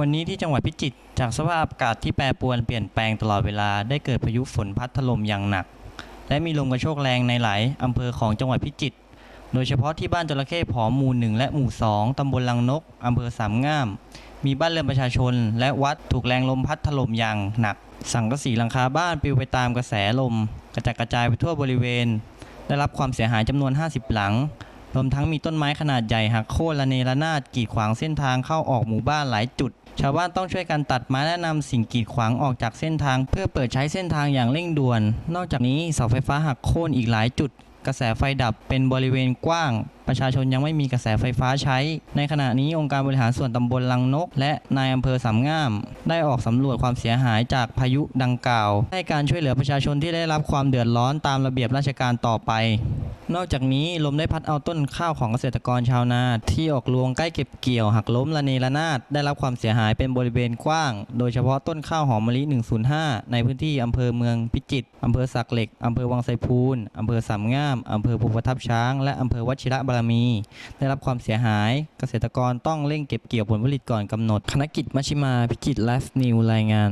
วันนี้ที่จังหวัดพิจิตรจากสภาพอากาศที่แปรปรวนเปลี่ยนแปลงตลอดเวลาได้เกิดพายุฝนพัดถล่มอย่างหนัก และมีลมกระโชกแรงในหลายอำเภอของจังหวัดพิจิตรโดยเฉพาะที่บ้านจระเข้ผอมหมู่หนึ่งและหมู่สองตำบลลังนกอำเภอสามงาม มีบ้านเรือนประชาชน และวัดถูกแรงลมพัดถล่มอย่างหนัก สังกะสีหลังคาบ้านปลิวไปตามกระแสลม กระจัดกระจายไปทั่วบริเวณ ได้รับความเสียหายจำนวน 50 หลัง รวมทั้งมีต้นไม้ขนาดใหญ่หักโค่นระเนระนาดกีดขวางเส้นทางเข้าออกหมู่บ้านหลายจุด ชาวบ้านต้องช่วยกันตัดไม้และนำสิ่งกีดขวางออกจากเส้นทาง เพื่อเปิดใช้เส้นทางอย่างเร่งด่วน นอกจากนี้เสาไฟฟ้าหักโค่นอีกหลายจุด กระแสไฟดับเป็นบริเวณกว้าง ประชาชนยังไม่มีกระแสไฟฟ้าใช้ ในขณะนี้องค์การบริหารส่วนตำบลลังนก และนายอำเภอสามงาม ได้ออกสำรวจความเสียหายจากพายุดังกล่าว ให้การช่วยเหลือประชาชนที่ได้รับความเดือดร้อนตามระเบียบราชการต่อไป นอกจากนี้ลมได้พัดเอาต้นข้าวของเกษตรกรชาวนาที่ออกรวงใกล้เก็บเกี่ยวหักล้มระเนระนาดได้รับความเสียหายเป็นบริเวณกว้าง โดยเฉพาะต้นข้าวหอมมะลิ 105 ในพื้นที่อำเภอเมืองพิจิตรอำเภอสักเหล็กอำเภอวังไซพูนอำเภอสามงามอำเภอภูประทับช้าง และอำเภอวชิระบารมี ได้รับความเสียหาย เกษตรกรต้องเร่งเก็บเกี่ยวผลผลิตก่อนกำหนด คณะกิจมัชชิมาพิจิตรไลฟ์นิวรายงาน